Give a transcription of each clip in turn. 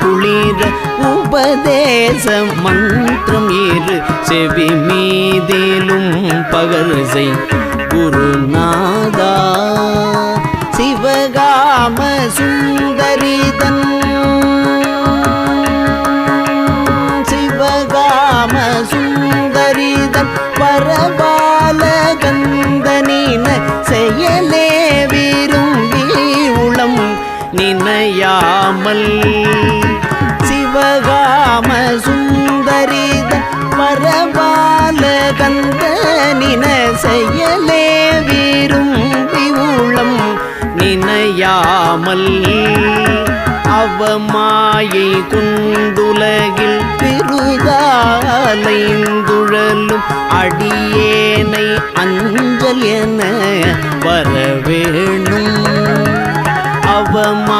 குளிர உபதேச மந்திரம் இரு செவி மீதிலும் பகர்சை குருநாதா சிவகாம சுந்தரிதன் கமல். சிவகாம சுந்தரித பரபால கந்தனின செயலே விரும்பி உளம் நினையாமல். அவமாயை குண்டுலகில் பெருதாலைந்துழலும் அடியேனை அஞ்சல் என வரவேணும். அவமா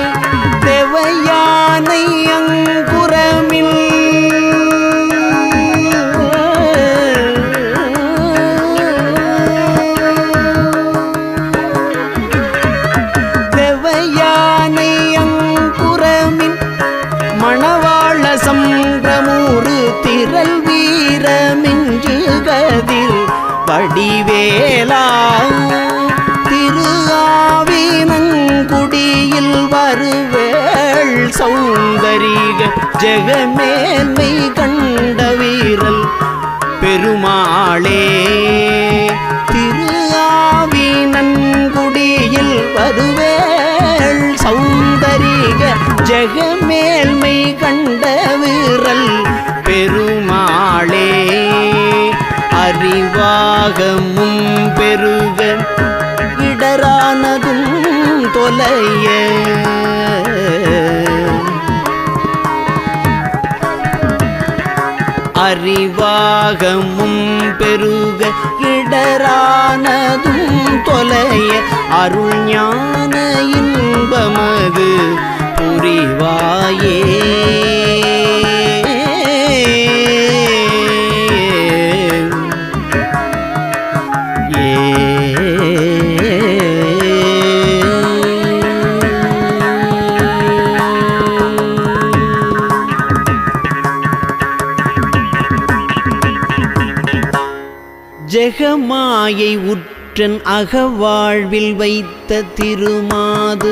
ஜெகமேல்மை கண்ட வீரல் பெருமாளே அறிவாகமும் பெருக இடரானதும் தொலைய. அறிவாகமும் பெருக இடரானதும் தொலைய. அருள் ஞான இன்பமது புரிவாயே. ஜெகமாயை உற்றன் அகவாழ்வில் வைத்த திருமாது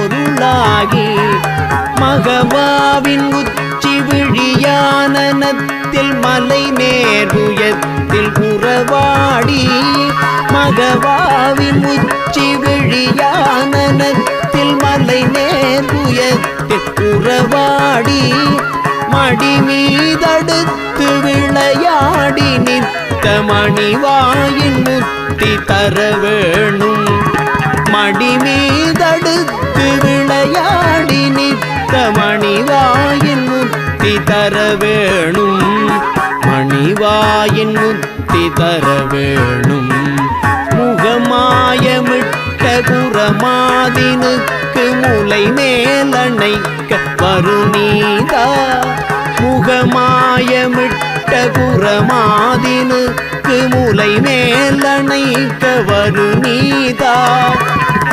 உள்ளாகி மகவாவின் உச்சி விழியானனத்தில் மலை நேர்வுயத்தில் புறவாடி மகவாவின் உச்சி விழியானனத்தில் மலை நேர்வுயத்தில் புறவாடி மடி மீதடுத்து விளையாடி நிற்க மணிவாயின் முத்தி தர வேணும். மடி மீ மணிவாயின் முத்தி தர வேணும். மணிவாயின் முத்தி தர வேணும். முகமாயமிட்ட புறமாதினுக்கு முலை மேலணைக்க வருநீதா. முகமாயமிட்ட புறமாதினுக்கு முலை மேலணைக்க வருநீதா.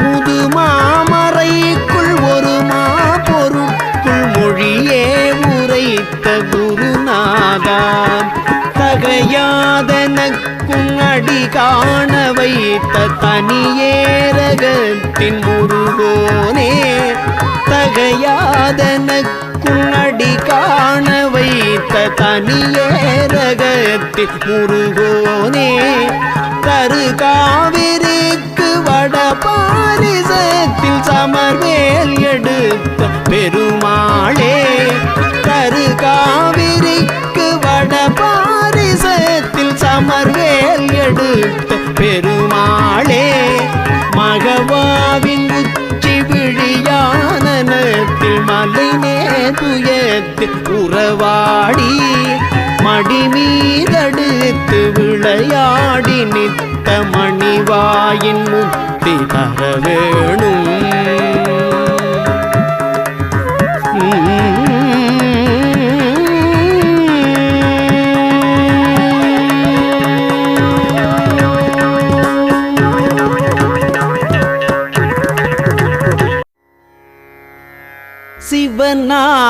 முதுமாமறைக்குள் ஒரு உரைத்த குருநாதா தகையாதனக்கும் அடி காண வைத்த தனியேரகத்தின் முருகோனே தகையாதனக்கும் அடி காண வைத்த தனியேரகத்தின் முருகோனே. எடுத்த பெருமாளே மகவாவின் உச்சி விழியானத்தில் மலை நேதுயத்தில் உறவாடி மடிமீதடுத்து விளையாடி நித்த மணிவாயின் முத்தி தர வேணும்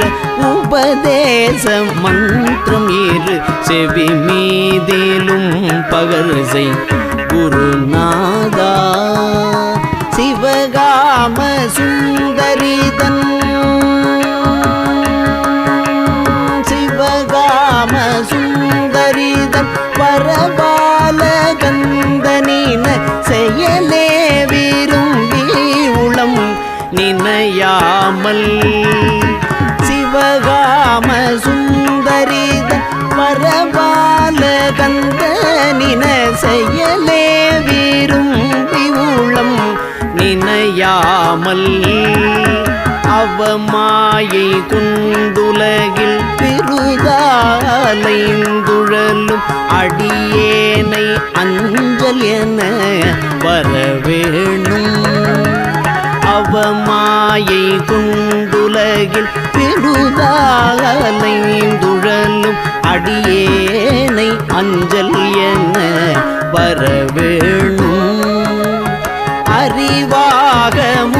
என்ற உபதேச மந்திரம் இரு செவி மீதிலும் பகர்சை குருநாதா சிவகாம சுந்தரிதன் சிவகாம சுந்தரிதன் பரபால கந்தனின செயலே விரும்பி உளம் நினையாமல் நினையாமல் அவமாயை குண்டுலகில் பெருதாலைந்துழலும் அடியேனை அஞ்சல் என வரவேணும். அவமாயை குண்டுலகில் பெருதாலைந்துழலும் அடியேனை அஞ்சல் என வரவேணும். அறிவா பெருக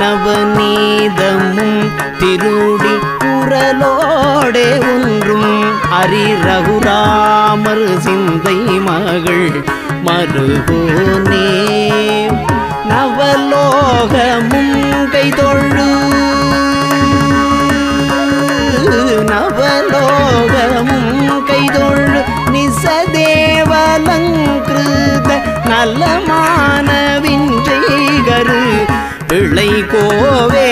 நவநீதமும் திருடி குரலோடே ஒன்றும் அரி ரகுராமர் சிந்தை மகள் மருகோனே. நவலோகமும் கைதொழு. நவலோகமும் கைதொழு. நிசதேவலங்கிருத நலமானவின் செய்கரு பிள்ளை கோவே.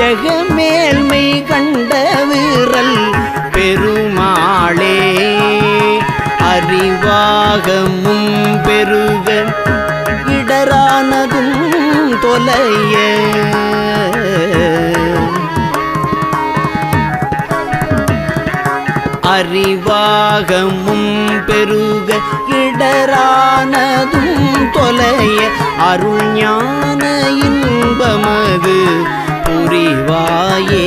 ஜெகமேல்மை கண்ட வீரல் பெருமாளே அறிவாகமும் பெருக இடரானதும் தொலைய. அறிவாகமும் பெருக இடரானதும் தொலைய. அருள் ஞான இன்பமது புரிவாயே.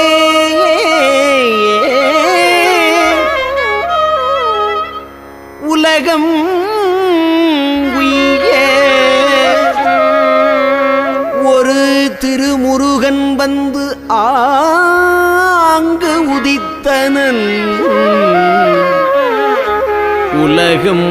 உலகம்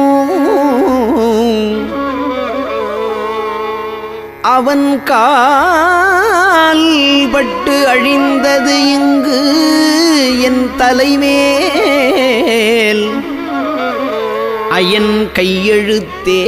அவன் கால் பட்டு அழிந்தது இங்கு என் தலைமேல். அயன் கையெழுத்தே